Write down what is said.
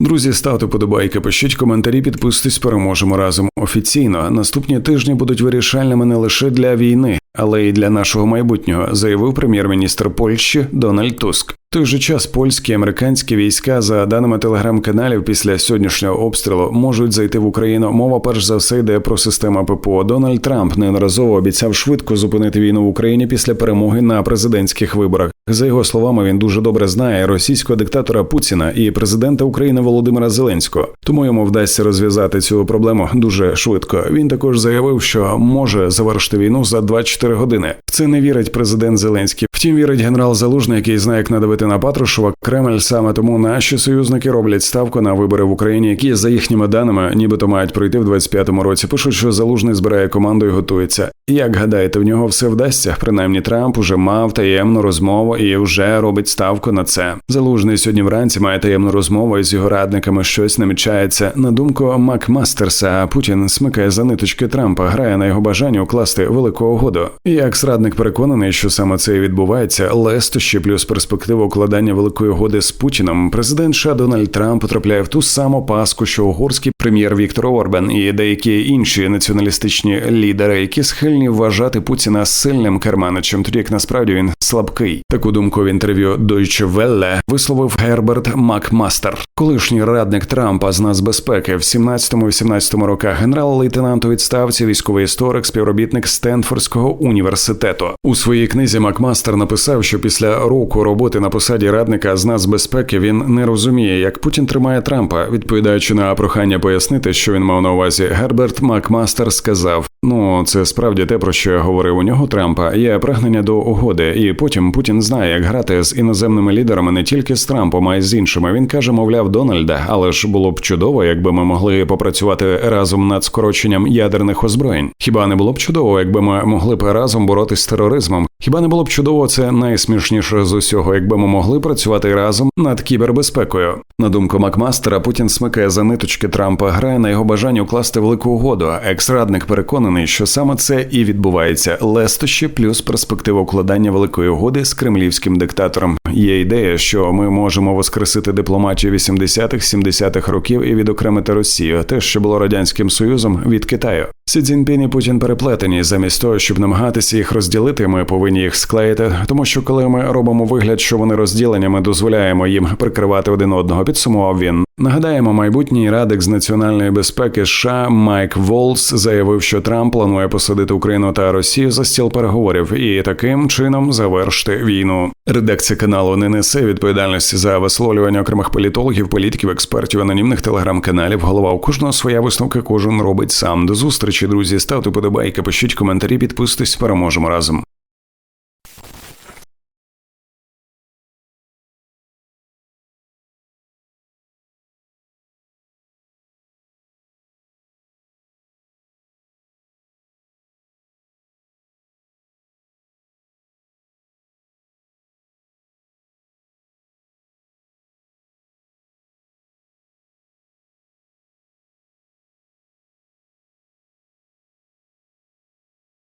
Друзі, ставте подобайки, пишіть коментарі, підписуйтесь, переможемо разом офіційно. Наступні тижні будуть вирішальними не лише для війни, але й для нашого майбутнього, заявив прем'єр-міністр Польщі Дональд Туск. Той же час польські і американські війська, за даними телеграм-каналів, після сьогоднішнього обстрілу можуть зайти в Україну. Мова перш за все йде про систему ППО. Дональд Трамп неодноразово обіцяв швидко зупинити війну в Україні після перемоги на президентських виборах. За його словами, він дуже добре знає російського диктатора Путіна і президента України Володимира Зеленського. Тому йому вдасться розв'язати цю проблему дуже швидко. Він також заявив, що може завершити війну за 24 години. В це не вірить президент Зеленський. Втім, вірить генерал Залужний, який знає, як надавити на Патрушева. Кремль саме тому наші союзники роблять ставку на вибори в Україні, які за їхніми даними, нібито мають пройти в 25-му році. Пишуть, що залужний збирає команду і готується. Як гадаєте, в нього все вдасться? Принаймні Трамп уже мав таємну розмову і вже робить ставку на це. Залужний сьогодні вранці має таємну розмову із його радниками. Щось намічається. На думку Макмастерса, Путін смикає за ниточки Трампа, грає на його бажання укласти велику угоду. Як зрадник переконаний, що саме це відбувається, лестощі плюс перспектива укладання великої угоди з Путіном. Президент США Дональд Трамп потрапляє в ту саму паску, що угорський прем'єр Віктор Орбан і деякі інші націоналістичні лідери, які схильні вважати Путіна сильним керманичем, тоді як насправді він слабкий. Таку думку в інтерв'ю Deutsche Welle висловив Герберт Макмастер, колишній радник Трампа з нацбезпеки в 17-18 роках, генерал-лейтенант у відставці, військовий історик, співробітник Стенфордського університету. У своїй книзі Макмастер написав, що після року роботи на посаді радника з нацбезпеки він не розуміє, як Путін тримає Трампа. Відповідаючи на прохання пояснити, що він мав на увазі, Герберт Макмастер сказав: Ну, це справді те, про що я говорив у нього Трампа. Є прагнення до угоди, і потім Путін знає, як грати з іноземними лідерами не тільки з Трампом, а й з іншими. Він каже, мовляв, Дональда, але ж було б чудово, якби ми могли попрацювати разом над скороченням ядерних озброєнь. Хіба не було б чудово, якби ми могли б разом боротися з тероризмом? Хіба не було б чудово це найсмішніше з усього, якби ми могли працювати разом над кібербезпекою? На думку Макмастера, Путін смикає за ниточки Трампа, грає на його бажання укласти велику угоду. Екс-радник переконаний, що саме це і відбувається лестощі плюс перспектива укладання великої угоди з кремлівським диктатором. Є ідея, що ми можемо воскресити дипломатію 80-х, 70-х років і відокремити Росію, те, що було радянським союзом від Китаю. Сі Цзіньпін і Путін переплетені. Замість того, щоб намагатися їх розділити, ми повинні їх склеїти. Тому що коли ми робимо вигляд, що вони розділені, ми дозволяємо їм прикривати один одного. Підсумував він. Нагадаємо, майбутній радик з національної безпеки США Майк Волс заявив, що Трамп планує посадити Україну та Росію за стіл переговорів і таким чином завершити війну. Редакція каналу не несе відповідальності за висловлювання окремих політологів, політиків, експертів, анонімних телеграм-каналів. Голова у кожного своя висновка, кожен робить сам. До зустрічі, друзі. Ставте подобайки, пишіть коментарі, підписуйтесь, переможемо разом.